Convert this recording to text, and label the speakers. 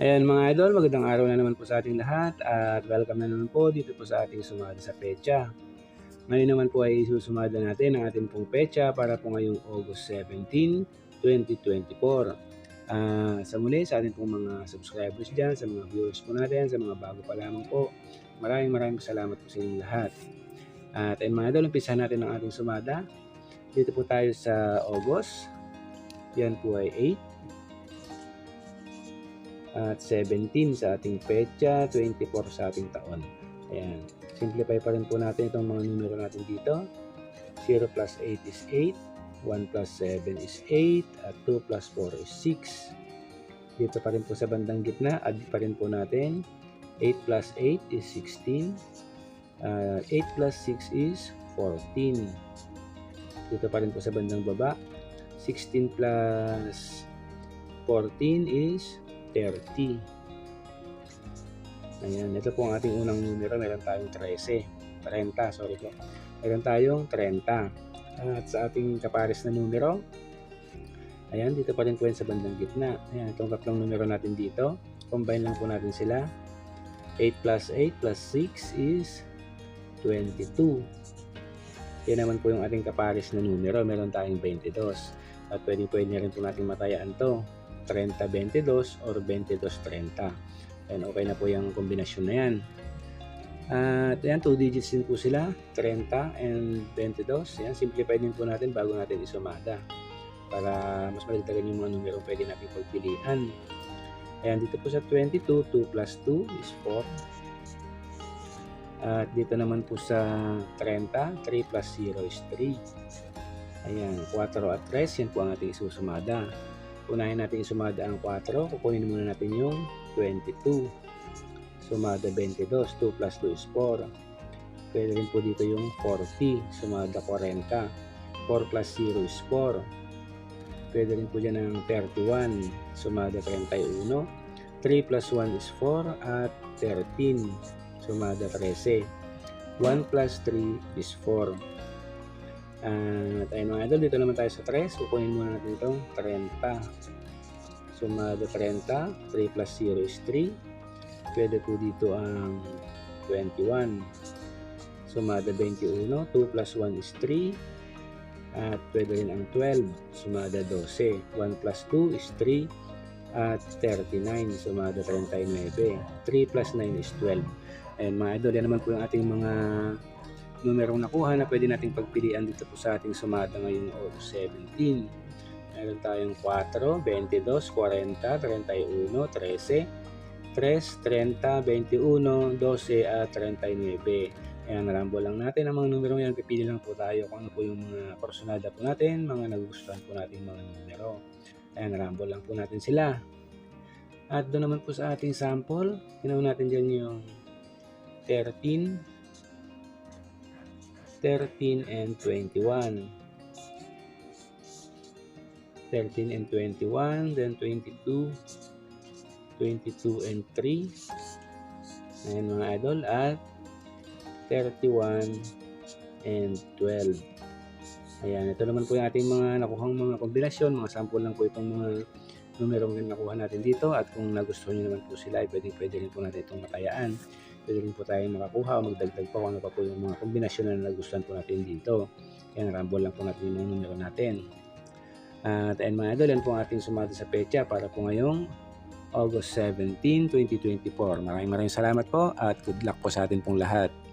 Speaker 1: Ayan mga idol, magandang araw na naman po sa ating lahat at welcome na naman po dito po sa ating sumada sa pecha. Ngayon naman po ay susumada natin ang ating pong pecha para po ngayong August 17, 2024. Ah, sa muli sa ating pong mga subscribers dyan, sa mga viewers po natin, sa mga bago pa lamang po, maraming maraming salamat po sa inyong lahat. At ayun mga idol, umpisa natin ang ating sumada. Dito po tayo sa August. Yan po ay 8 at 17 sa ating petsa, 24 sa ating taon. Ayan. Simplify pa rin po natin itong mga numero natin dito. 0 plus 8 is 8, 1 plus 7 is 8, at 2 plus 4 is 6. Dito pa rin po sa bandang gitna, add pa rin po natin. 8 plus 8 is 16. Uh, 8 plus 6 is 14. Dito pa rin po sa bandang baba. 16 plus 14 is 30. Ayan, ito po ang ating unang numero. Meron tayong 13. 30, sorry po. Meron tayong 30. At sa ating kapares na numero, ayan, dito pa rin po yan sa bandang gitna. Ayan, itong tatlong numero natin dito. Combine lang po natin sila. 8 plus 8 plus 6 is 22. Yan naman po yung ating kapares na numero. Meron tayong 22. At pwede pwede rin po natin matayaan to. 30-22 or 22-30. Ayan, okay na po yung kombinasyon na yan. At yan, 2 digits din po sila, 30 and 22. Yan, simplify din po natin bago natin isumada para mas madagdagan yung mga numero pwede natin pagpilian. Ayan, dito po sa 22, 2 plus 2 is 4. At dito naman po sa 30, 3 plus 0 is 3. Ayan, 4 at 3, yan po ang ating isusumada. Unahin natin isumada ang 4. Kukunin muna natin yung 22. Sumada 22. 2 plus 2 is 4. Pwede rin po dito yung 40. Sumada 40. 4 plus 0 is 4. Pwede rin po dyan ng 31. Sumada 31. 3 plus 1 is 4 at 13. Sumada 13. 1 plus 3 is 4. At ayun mga idol, dito naman tayo sa 3. Kukunin muna natin itong 30. Sumado 30. 3 plus 0 is 3. Pwede po dito ang 21. Sumada 21. 2 plus 1 is 3. At pwede rin ang 12. Sumada 12. 1 plus 2 is 3. At 39. Sumada 39. 3 plus 9 is 12. Ayun mga idol, yan naman po yung ating mga numerong nakuha na pwede nating pagpilian dito po sa ating sumada ngayong August 17. Meron tayong 4, 22, 40, 31, 13, 3, 30, 21, 12 at 39. Ayan, narambo lang natin ang mga numero yan. Pipili lang po tayo kung ano po yung mga personada po natin, mga nagustuhan po natin mga numero. Ayan, narambo lang po natin sila. At doon naman po sa ating sample, ginawa natin dyan yung 13, 13 and 21. 13 and 21, then 22, 22 and 3. Ayan mga idol, at 31 and 12. Ayan, ito naman po yung ating mga nakuhang mga kombinasyon, mga sample lang po itong mga numerong nakuha natin dito at kung nagustuhan nyo naman po sila, pwede, pwede rin po natin itong matayaan. Pwede rin po tayong makakuha o magdagdag pa kung ano pa po yung mga kombinasyon na nagustuhan po natin dito. Yan, rumble lang po natin yung numero natin. At ayun mga idol, yan po ang ating sumada sa pecha para po ngayong August 17, 2024. Maraming maraming salamat po at good luck po sa atin pong lahat.